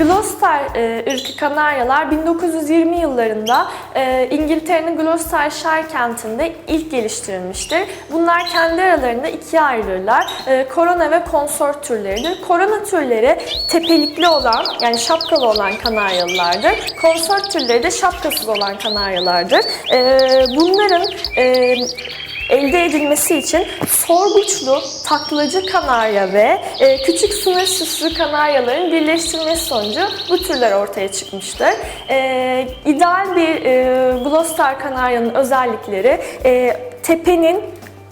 Gloucester e, ırkı kanaryalar 1920 yıllarında e, İngiltere'nin Gloucestershire kentinde ilk geliştirilmiştir. Bunlar kendi aralarında ikiye ayrılırlar. E, korona ve konsort türleridir. Korona türleri tepelikli olan yani şapkalı olan kanaryalılardır. Konsort türleri de şapkasız olan kanaryalardır. E, bunların e, elde edilmesi için sorguçlu, taklacı kanarya ve e, küçük sınır süslü kanaryaların birleştirilmesi sonucu bu türler ortaya çıkmıştır. E, ideal bir e, Gloucester kanaryanın özellikleri e, tepenin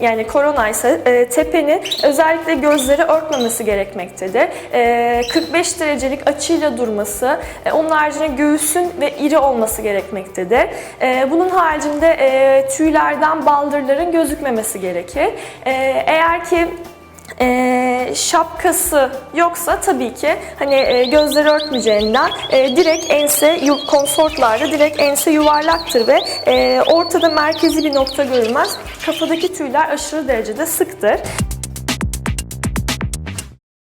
yani korona ise e, tepenin özellikle gözleri örtmemesi gerekmektedir. E, 45 derecelik açıyla durması, e, onun haricinde göğüsün ve iri olması gerekmektedir. E, bunun haricinde e, tüylerden baldırların gözükmemesi gerekir. E, eğer ki şapkası yoksa tabii ki hani e, gözleri örtmeyeceğinden e, direkt ense konsortlarda direkt ense yuvarlaktır ve e, ortada merkezi bir nokta görülmez. Kafadaki tüyler aşırı derecede sıktır.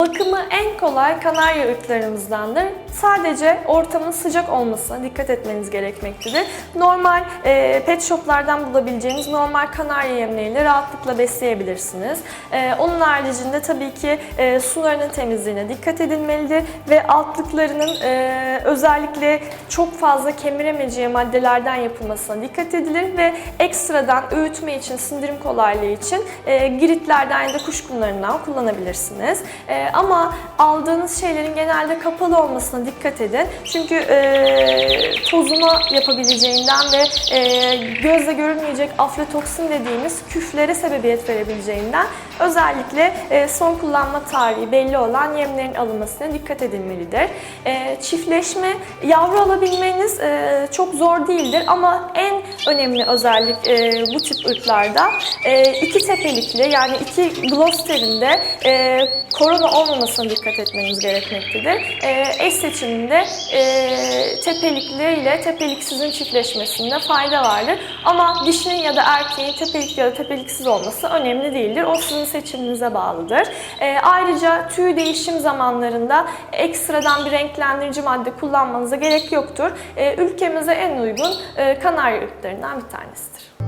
Bakımı en kolay kanarya ırklarımızdandır. Sadece ortamın sıcak olmasına dikkat etmeniz gerekmektedir. Normal e, pet shoplardan bulabileceğiniz normal kanarya yemleriyle rahatlıkla besleyebilirsiniz. E, onun haricinde tabii ki e, sularının temizliğine dikkat edilmelidir ve altlıklarının e, özellikle çok fazla kemiremeyeceği maddelerden yapılmasına dikkat edilir ve ekstradan öğütme için, sindirim kolaylığı için e, giritlerden ya da kuşkumlarından kullanabilirsiniz. E, ama aldığınız şeylerin genelde kapalı olmasına dikkat edin. Çünkü e, tozuma yapabileceğinden ve e, gözle görülmeyecek aflatoksin dediğimiz küflere sebebiyet verebileceğinden özellikle e, son kullanma tarihi belli olan yemlerin alınmasına dikkat edilmelidir. E, çiftleşme, yavru alabilmeniz e, çok zor değildir ama en önemli özellik e, bu tip ırklarda e, iki tepelikli yani iki Gloucester'in de e, korona olmamasına dikkat etmeniz gerekmektedir. E, eş seçiminde e, tepelikli ile tepeliksizin çiftleşmesinde fayda vardır. Ama dişinin ya da erkeğin tepelikli ya da tepeliksiz olması önemli değildir. O sizin seçiminize bağlıdır. E, ayrıca tüy değişim zamanlarında ekstradan bir renklendirici madde kullanmanıza gerek yoktur. E, ülkemize en uygun e, kanarya ırklarından bir tanesidir.